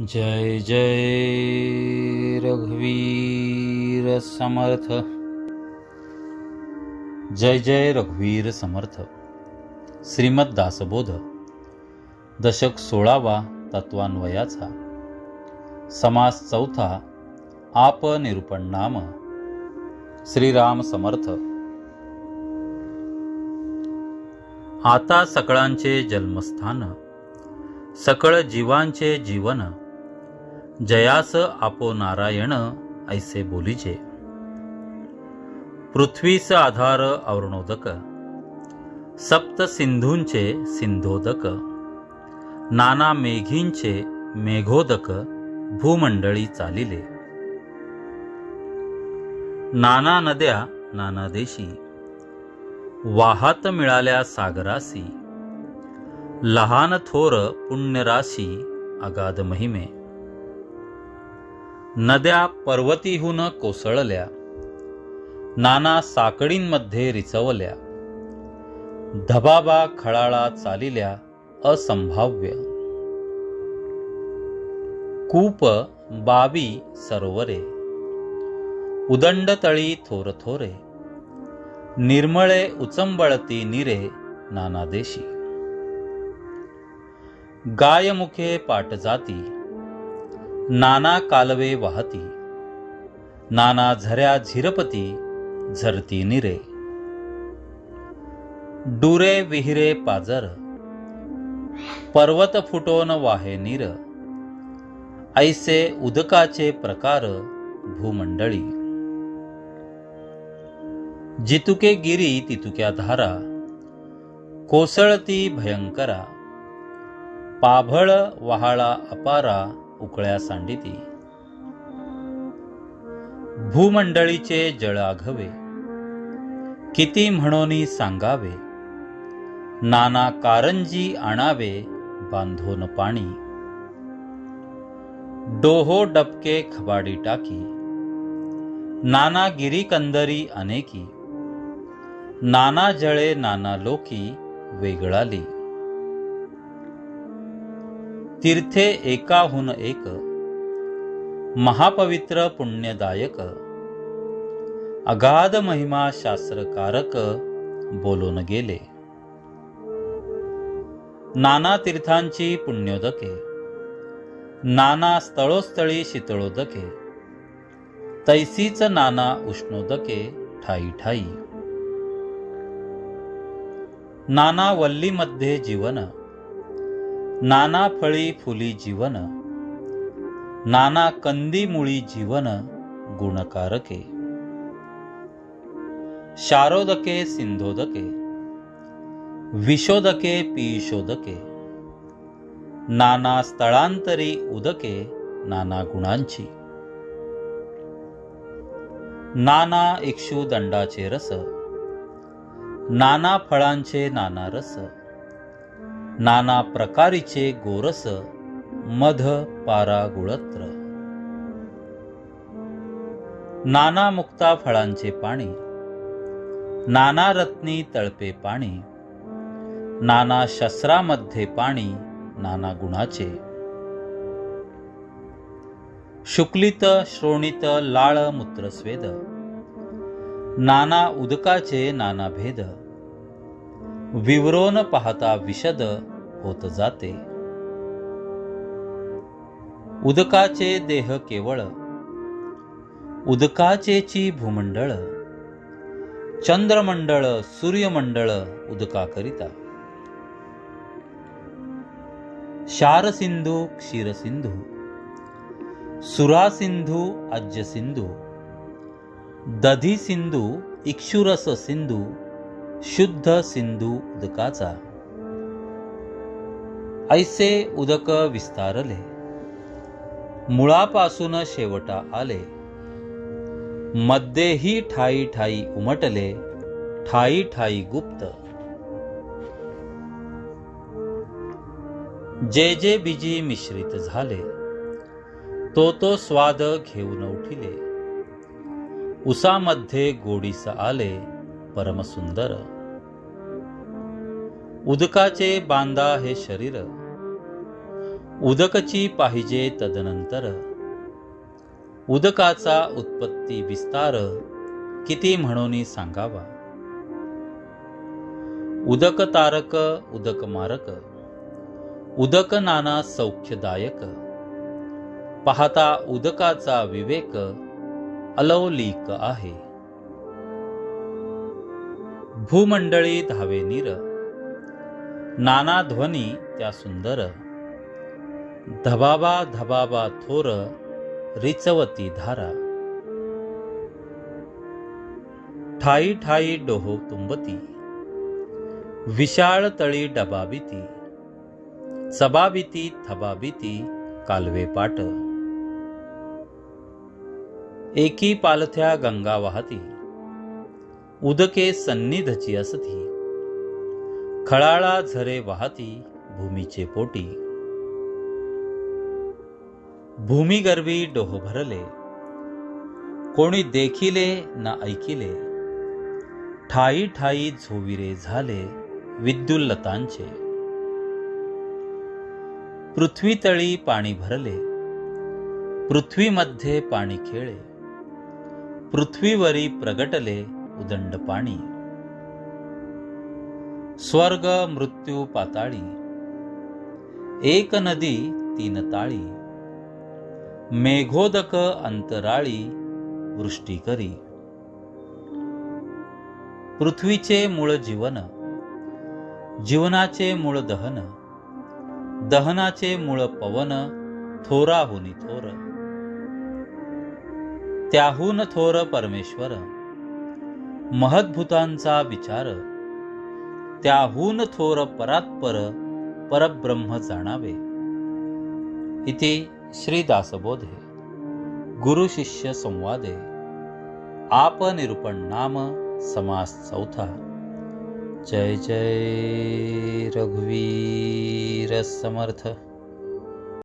जय जय रघुवीर समर्थ। जय जय रघुवीर समर्थ। श्रीमद दासबोध। दशक सोळावा तत्वान्वयाचा। समास चौथा। आप निरूपण नाम। श्रीराम समर्थ। आता सकळांचे जन्मस्थान। सकळ जीवांचे जीवन। जयास आपो नारायण ऐसे बोलीचे। पृथ्वीस आधार अवर्णोदक सप्त सिंधूंचे सिंधोदक नाना मेघींचे मेघोदक भूमंडळी चालिले। नाना नद्या नाना देशी वाहात मिळाल्या सागरासी लहान थोर पुण्यराशी अगाध महिमे। नद्या पर्वतीहून कोसळल्या. नाना साकडींमध्ये रिचवल्या. धबाबा खळाळा चालिल्या असंभाव्य. कूप बावी सरोवरे. उदंडतळी थोर थोरे निर्मळे उचंबळती निरे नानादेशी गायमुखे गायमुखे पाटजाती. नाना कालवे वाहती. नाना झऱ्या झिरपती झरती निरे. डुरे विहिरे पाजर. पर्वत फुटोन वाहे निर. ऐसे उदकाचे प्रकार भूमंडळी. जितुके गिरी तितुक्या धारा. कोसळती भयंकरा. पाभळ वहाळा अपारा. उकळ्या सांडिती. भूमंडळीचे जळ आघवे. किती म्हणोनी सांगावे. नाना कारंजी आणावे बांधून पाणी. डोहो डबके खबाडी टाकी. नाना गिरी कंदरी अनेकी. नाना जळे नाना लोकी वेगळाली. तीर्थे एकाहून एक महापवित्र पुण्यदायक अगाध महिमा शास्त्रकारक बोलून गेले. नाना तीर्थांची पुण्योदके नाना स्थळोस्थळी शीतळोदके तैसीच नाना उष्णोदके ठाई ठाई. नाना वल्लीमध्ये जीवन नाना फळी फुली जीवन नाना कंदी मुळी जीवन गुणकारके. शारोदके सिंधोदके विशोदके पीशोदके नाना स्थळांतरी उदके नाना गुणांची. नाना इक्षू दंडाचे रस नाना फळांचे नाना रस नाना प्रकारीचे गोरस मध पारा गुळत्र. नाना मुक्ता फळांचे पाणी नाना रत्नी तळपे पाणी नाना शस्त्रामध्ये पाणी नाना गुणाचे. शुक्लित श्रोणित लाळ मूत्रस्वेद नाना उदकाचे नाना भेद विवरोन पाहता विशद होत जाते. उदकाचे देह केवळ उदकाचेची भूमंडळ चंद्रमंडळ सूर्यमंडळ उदकाकरिता. शारसिंधू क्षीरसिंधू सुरासिंधू अज्यसिंधू दधी सिंधू इक्षुरस सिंधू शुद्ध सिंधू उदकाचा ऐसे उदक विस्तारले. मुळापासून शेवटा आले. मध्येही ठाई ठाई उमटले. ठाई ठाई गुप्त. जे जे बीजी मिश्रित झाले. तो तो स्वाद घेऊन उठिले. उसामध्ये गोडीस आले. परमसुंदर. उदकाचे बांधा हे शरीर. उदकची पाहिजे तदनंतर. उदकाचा उत्पत्ती विस्तार किती म्हणून सांगावा. उदक तारक उदक मारक उदक नाना सौख्यदायक. पाहता उदकाचा विवेक अलौलिक आहे. भूमंडळी धावे नीर. नाना ध्वनी त्या सुंदर. धबाबा धबाबा थोर रिचवती धारा. ठाई ठाई डोहो तुंबती. विशाळ तळी डबाबिती सबाबिती थबाबिती कालवे पाट. एकी पालथ्या गंगा वाहती. उदके सन्निधची असती. खळाळा झरे वाहती भूमीचे पोटी. भूमिगर्भी डोह भरले. कोणी देखिले ना ऐकिले. ठाई ठाई झोविरे झाले विद्युल्लतांचे. पृथ्वीतळी पाणी भरले. पृथ्वीमध्ये पाणी खेळे. पृथ्वीवरी प्रगटले उदंड पाणी. स्वर्ग मृत्यू पाताळी. एक नदी तीन ताळी. मेघोदक अंतराळी वृष्टी करी पृथ्वीचे मूळ जीवन जीवनाचे मूळ दहन दहनाचे मूळ पवन थोराहुनी थोर. त्याहून थोर परमेश्वर महद्भूतांचा विचार. त्याहून थोर परात्पर परब्रह्म जाणावे. इथे श्रीदासबोधे गुरुशिष्य संवादे. आपनिरूपण नाम समास चौथा. जय जय रघुवीर समर्थ.